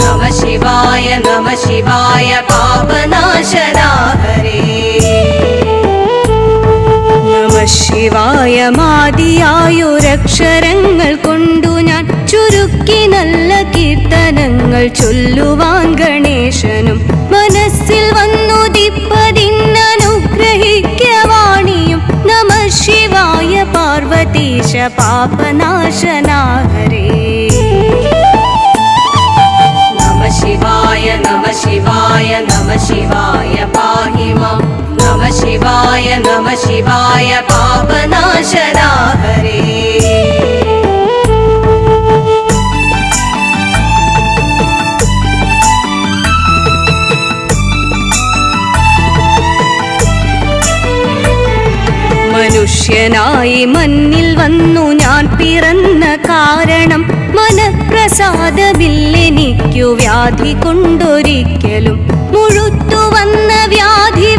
नम शिवाय नम शिवाय पापनाशना നമ ശിവായ കൊണ്ടു ഞാൻ ചുരുക്കി നല്ല കീർത്തനങ്ങൾ ചൊല്ലുവാൻ ഗണേശനും മനസ്സിൽ വന്നു ദിപ്പതിന്നനുഗ്രഹിക്കവാണിയും നമ ശിവായ പാർവതീശ പാപനാശനാഹരേ ശിവായ നമ ശിവായ പാപനാശനാ ഹരേ മനുഷ്യനായി മണ്ണിൽ വന്നു ഞാൻ പിറന്ന കാരണം മനഃപ്രസാദമില്ലെനിക്കു വ്യാധി കൊണ്ടൊരിക്കലും മുഴുത്തു വന്ന വ്യാധി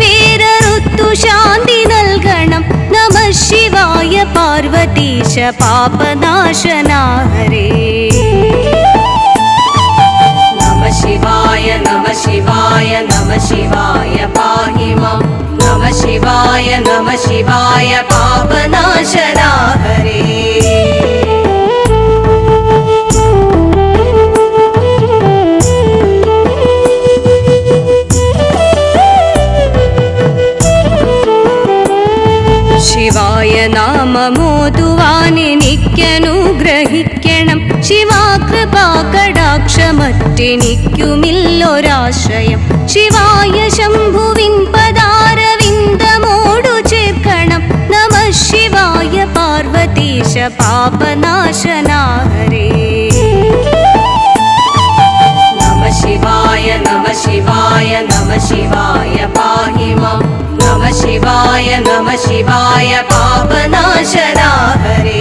വേററുത്തു ശാന്തി നൽകണം. നമ ശിവായ പാർവതീശ പാപനാശനാഹരേ നമ ശിവായ നമ ശിവായ നമ ശിവായ പാഹി നമ ശിവായ നമ ശിവായ പാപനാശനാ നാമമോതുവാൻ എനിക്കനുഗ്രഹിക്കണം ശിവാകൃപാ കടാക്ഷമറ്റെനിക്കുമില്ലൊരാശ്രയം ശിവായ ശംഭുവിൻ പദാരവിന്ദമോടു ചേർക്കണം. നമ ശിവായ പാർവതീശ പാപനാശനാഹരേ. നമ ശിവായ നമ ശിവായ നമ ശിവായ. നമ ശിവായ പാപനാശനാ ഹരേ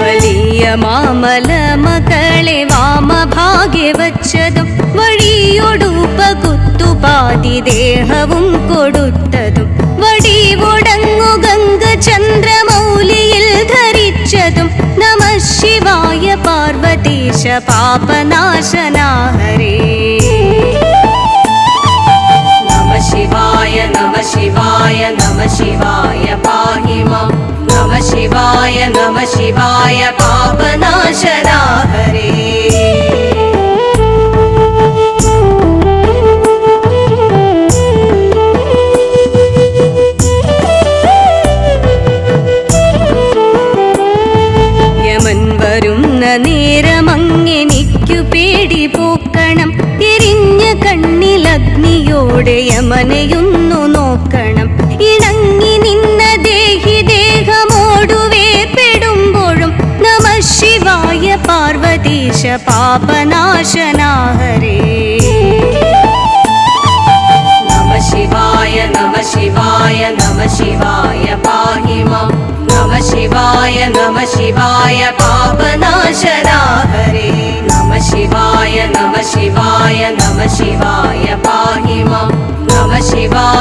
വലിയ മാമല മകളെ വാമഭാഗ്യ വച്ചതും വഴിയൊടുപ്പ കുത്തുപാതി ദേഹവും കൊടുത്തതും च पापनाशना हरे। नम शिवाय नम शिवाय नम शिवाय पाहि पाहिमं नम शिवाय नम शिवाय पापनाशना हरे। കണ്ണിലഗ്നിയോടെ മനയുന്നു നോക്കണം. ഇണങ്ങി നിന്ന ദേഹി ദേഹമോടുവേ പെടുമ്പോഴും നമ ശിവായ പാർവതീശ പാപനാശനാഹരേ. നമ ശിവായ നമ ശിവായ നമ ശിവായ പാഹി നമ ശിവായ നമ ശിവായ പാപനാശനാഹരേ. നമ ശിവായ നമ ശിവായ നമ ശിവായ നമ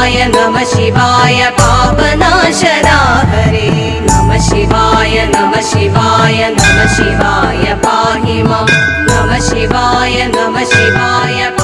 शिवाय नमः शिवाय कावनाशना हरे नमः शिवाय नमः शिवाय नमः शिवाय पाहि मम। नमः शिवाय नमः शिवाय